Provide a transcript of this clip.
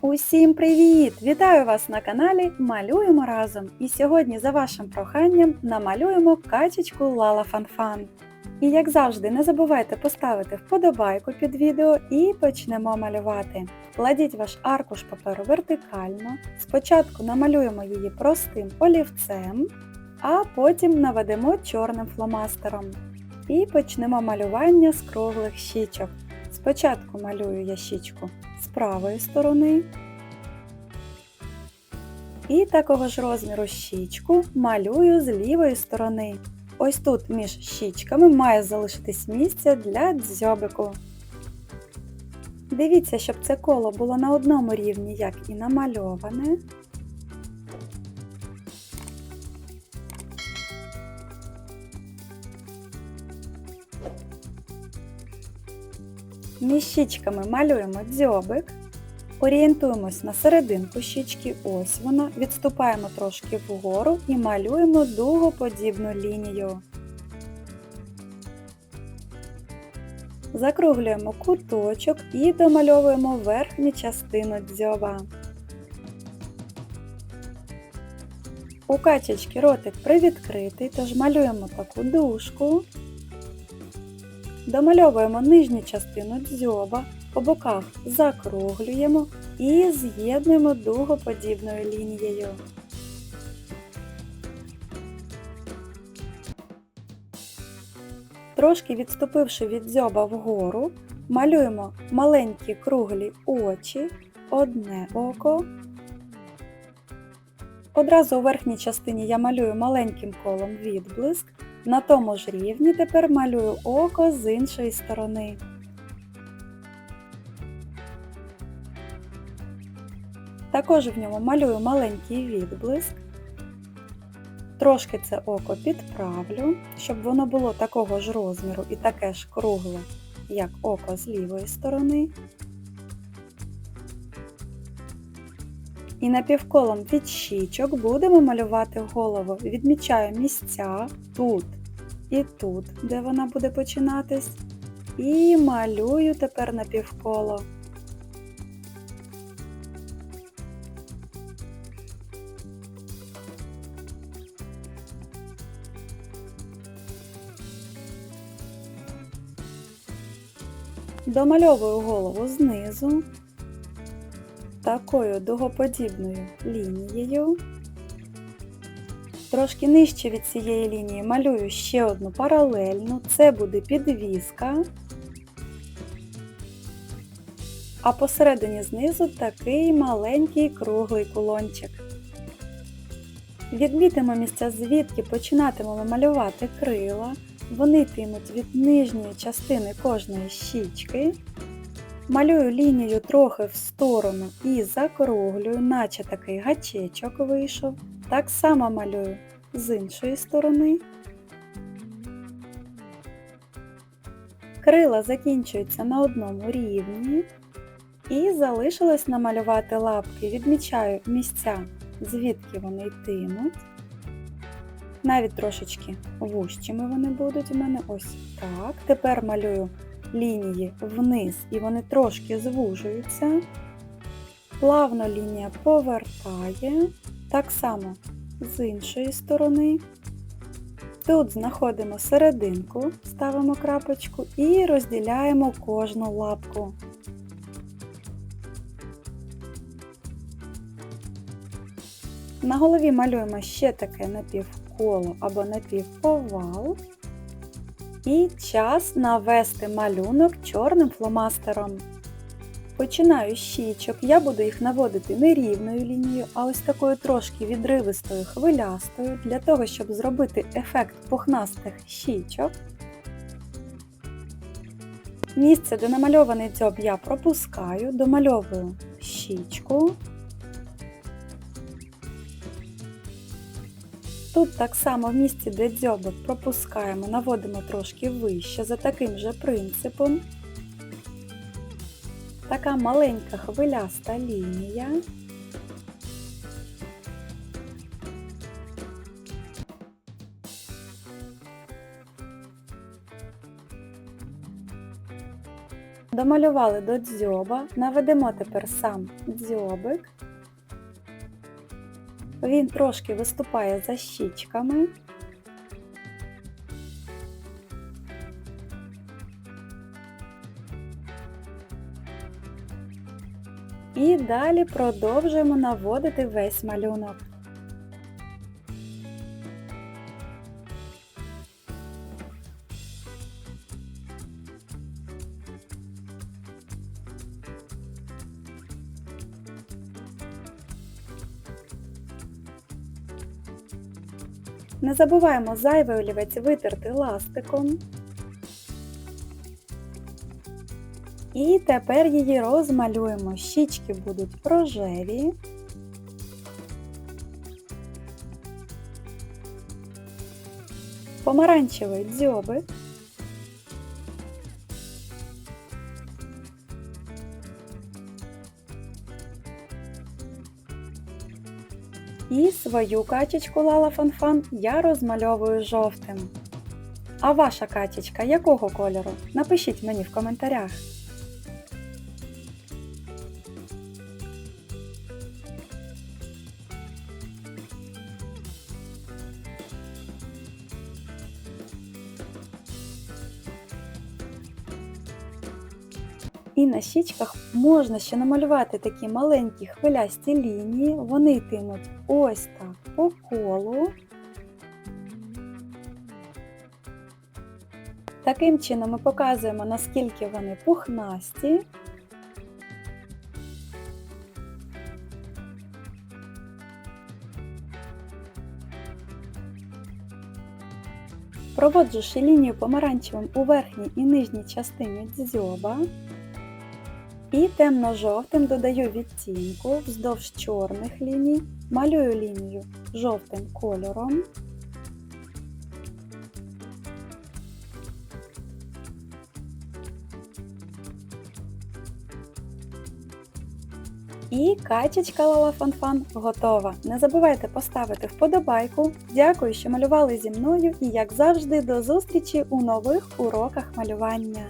Усім привіт! Вітаю вас на каналі Малюємо разом! І сьогодні за вашим проханням намалюємо качечку Лала Фанфан. І як завжди, не забувайте поставити вподобайку під відео і почнемо малювати. Кладіть ваш аркуш паперу вертикально. Спочатку намалюємо її простим олівцем, а потім наведемо чорним фломастером. І почнемо малювання з круглих щічок. Спочатку малюю я щічку з правої сторони. І такого ж розміру щічку малюю з лівої сторони. Ось тут між щічками має залишитись місце для дзьобику. Дивіться, щоб це коло було на одному рівні, як і намальоване. Між щічками малюємо дзьобик. Орієнтуємось на серединку щічки, ось вона, відступаємо трошки вгору і малюємо дугоподібну лінію. Закруглюємо куточок і домальовуємо верхню частину дзьоба. У качечки ротик привідкритий, тож малюємо таку дужку. Домальовуємо нижню частину дзьоба, по боках закруглюємо і з'єднуємо дугоподібною лінією. Трошки відступивши від дзьоба вгору, малюємо маленькі круглі очі, одне око. Одразу у верхній частині я малюю маленьким колом відблиск, на тому ж рівні тепер малюю око з іншої сторони. Також в ньому малюю маленький відблиск. Трошки це око підправлю, щоб воно було такого ж розміру і таке ж кругле, як око з лівої сторони. І напівколом від щічок будемо малювати голову. Відмічаю місця тут і тут, де вона буде починатись. І малюю тепер напівколо. Домальовую голову знизу такою дугоподібною лінією. Трошки нижче від цієї лінії малюю ще одну паралельну, це буде підвіска, а посередині знизу такий маленький круглий кулончик. Відмітимо місця, звідки починатимемо малювати крила. Вони йтимуть від нижньої частини кожної щічки. Малюю лінію трохи в сторону і закруглюю, наче такий гачечок вийшов. Так само малюю з іншої сторони. Крила закінчуються на одному рівні. І залишилось намалювати лапки. Відмічаю місця, звідки вони йтимуть. Навіть трошечки вущими вони будуть у мене ось так. Тепер малюю лінії вниз і вони трошки звужуються. Плавно лінія повертає. Так само з іншої сторони. Тут знаходимо серединку, ставимо крапочку і розділяємо кожну лапку. На голові малюємо ще таке напівколо або напівовал. І час навести малюнок чорним фломастером. Починаю з щічок, я буду їх наводити не рівною лінією, а ось такою трошки відривистою хвилястою, для того, щоб зробити ефект пухнастих щічок. Місце, де намальований дзьоб, я пропускаю, домальовую щічку. Тут так само в місці, де дзьобик пропускаємо, наводимо трошки вище за таким же принципом. Така маленька хвиляста лінія. Домалювали до дзьоба, наведемо тепер сам дзьобик. Він трошки виступає за щічками. І далі продовжуємо наводити весь малюнок. Не забуваємо зайвий олівець витерти ластиком. І тепер її розмалюємо. Щічки будуть рожеві. Помаранчевий дзьобик. І свою качечку Лала Фанфан я розмальовую жовтим. А ваша качечка якого кольору? Напишіть мені в коментарях. І на щічках можна ще намалювати такі маленькі хвилясті лінії. Вони йтимуть ось так по колу. Таким чином ми показуємо, наскільки вони пухнасті. Проводжу ще лінію помаранчевим у верхній і нижній частині дзьоба. І темно-жовтим додаю відтінку вздовж чорних ліній, малюю лінію жовтим кольором. І качечка Лала Фанфан готова. Не забувайте поставити вподобайку. Дякую, що малювали зі мною і, як завжди, до зустрічі у нових уроках малювання.